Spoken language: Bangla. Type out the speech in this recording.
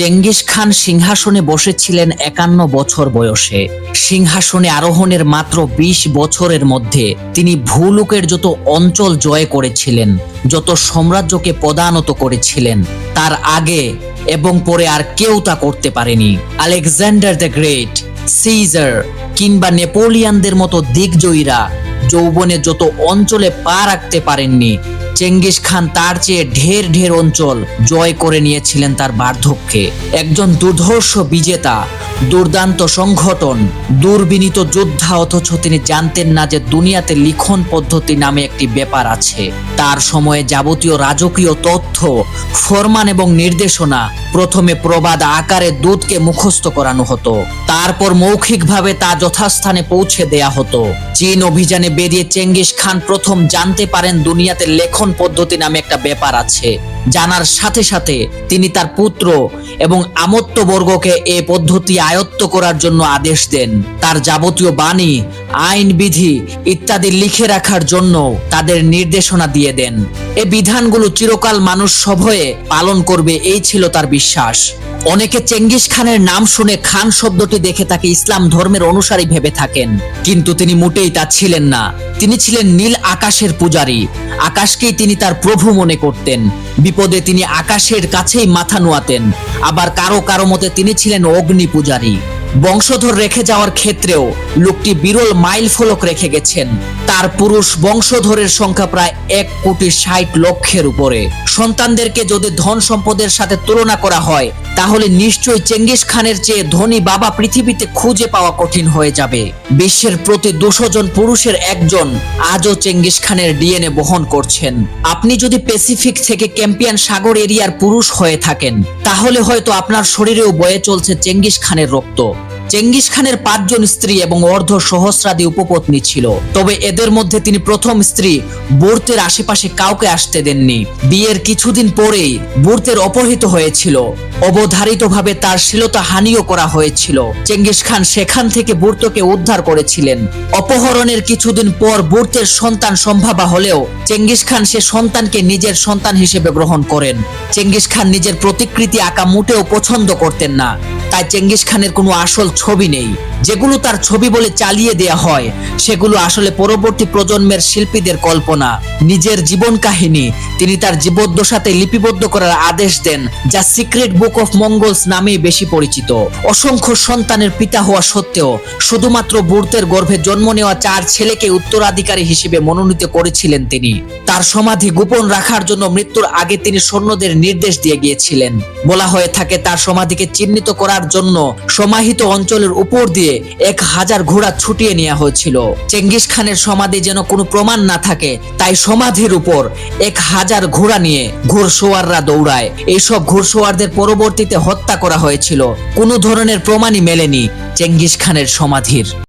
চেঙ্গিস খান সিংহাসনে বসেছিলেন একান্ন বছর বয়সে। সিংহাসনে আরোহণের মাত্র ২০ বছরের মধ্যে তিনি ভূলোকের যত অঞ্চল জয় করেছিলেন, যত সাম্রাজ্যকে পদানত করেছিলেন, তার আগে এবং পরে আর কেউ তা করতে পারেনি। আলেকজান্ডার দ্য গ্রেট, সিজার কিংবা নেপোলিয়ানদের মতো দিগ্জয়ীরা যৌবনে যত অঞ্চলে পা রাখতে পারেননি চেঙ্গিস খান তার চেয়ে ঢের ঢের অঞ্চল জয় করে নিয়েছিলেন তার বার্ধক্যে। একজন দুর্ধর্ষ বিজেতা দুর্দান্ত সংগঠন দুর্বিনীত যোদ্ধা অথচ তিনি জানতেন না যে দুনিয়াতে লিখন পদ্ধতি নামে একটি ব্যাপার আছে। তার সময়ে যাবতীয় রাজকীয় তথ্য, ফরমান এবং নির্দেশনা প্রথমে প্রবাদ আকারে দুধকে মুখস্থ করানো হতো। তারপর মৌখিকভাবে তা যথাস্থানে পৌঁছে দেয়া হতো। চীন অভিযানে বেরিয়ে চেঙ্গিস খান প্রথম জানতে পারেন দুনিয়াতে লেখন পদ্ধতি নামে একটা ব্যাপার আছে। জানার সাথে সাথে তিনি তার পুত্র এবং আমত্তবর্গকে এ পদ্ধতি আয়ত্ত করার জন্য আদেশ দেন। তার যাবতীয় বাণী আইন বিধি ইত্যাদি লিখে রাখার জন্য তাদের নির্দেশনা দিয়ে দেন। এ বিধানগুলো চিরকাল মানুষ সভয়ে পালন করবে, এই ছিল তার বিশ্বাস। অনেকে চেঙ্গিস খানের নাম শুনে খান শব্দটি দেখে তাকে ইসলাম ধর্মের অনুসারী ভেবে থাকেন। কিন্তু তিনি মোটেই তা ছিলেন না। তিনি ছিলেন নীল আকাশের পূজারী। আকাশকেই তিনি তার প্রভু মনে করতেন। বিপদে তিনি আকাশের কাছেই মাথা নোয়াতেন। আবার কারও কারও মতে তিনি ছিলেন অগ্নি পূজারী। বংশধর রেখে যাওয়ার ক্ষেত্রেও লোকটি বিরল মাইল ফলক রেখে গেছেন। তার পুরুষ বংশধরের সংখ্যা প্রায় এক কোটি ষাট লক্ষের উপরে। সন্তানদেরকে যদি ধন সম্পদের সাথে তুলনা করা হয়, তাহলে নিশ্চয়ই চেঙ্গিস খানের চেয়ে ধনী বাবা পৃথিবীতে খুঁজে পাওয়া কঠিন হয়ে যাবে। বিশ্বের প্রতি দুশো জন পুরুষের একজন আজও চেঙ্গিস খানের ডিএনএ বহন করছেন। আপনি যদি প্যাসিফিক থেকে ক্যাম্পিয়ান সাগর এরিয়ার পুরুষ হয়ে থাকেন, তাহলে হয়তো আপনার শরীরেও বয়ে চলছে চেঙ্গিস খানের রক্ত। চেঙ্গিস খানের পাঁচজন স্ত্রী এবং অর্ধ সহস্রাদি উপপত্নী ছিল। তবে এদের মধ্যে তিনি প্রথম স্ত্রী বুর্তের আশেপাশে কাউকে আসতে দেননি। বিয়ের কিছুদিন পরেই বুর্তের অপহৃত হয়েছিল। অবধারিতভাবে তার শ্লীলতা হানিও করা হয়েছিল। চেঙ্গিস খান সেখান থেকে বুর্তকে উদ্ধার করেছিলেন। অপহরণের কিছুদিন পর বুর্তের সন্তান সম্ভাবা হলেও চেঙ্গিস খান সে সন্তানকে নিজের সন্তান হিসেবে গ্রহণ করেন। চেঙ্গিস খান নিজের প্রতিকৃতি আঁকা মোটেও পছন্দ করতেন না। তাই চেঙ্গিস খানের কোনো আসল ছবি নেই। যেগুলো তার ছবি বলে চালিয়ে দেয়া হয়, সেগুলো আসলে পরবর্তী প্রজন্মের শিল্পীদের কল্পনা। নিজের জীবন কাহিনী, তিনি তার জীবদ্দশাতে লিপিবদ্ধ করার আদেশ দেন, যা সিক্রেট বুক অফ মঙ্গলস নামেই বেশি পরিচিত। অসংখ্য সন্তানের পিতা হওয়া সত্ত্বেও, শুধুমাত্র বুর্তের গর্ভে জন্ম নেওয়া চার ছেলেকে উত্তরাধিকারী হিসেবে মনোনীত করেছিলেন তিনি। তার সমাধি গোপন রাখার জন্য মৃত্যুর আগে তিনি সৈন্যদের নির্দেশ দিয়ে গিয়েছিলেন। বলা হয়ে থাকে, তার সমাধিকে চিহ্নিত করার জন্য সমাহিত অঞ্চলের উপর দিয়ে এক হাজার ঘোড়া ছুটিয়ে নেওয়া হয়েছিল। চেঙ্গিস খানের সমাধি যেন কোনো প্রমাণ না থাকে, তাই সমাধির উপর এক হাজার ঘোড়া নিয়ে ঘোড়সোয়াররা দৌড়ায়। এইসব ঘোড়সোয়ারদের পরবর্তীতে হত্যা করা হয়েছিল। কোনো ধরনের প্রমাণই মেলেনি চেঙ্গিস খানের সমাধির।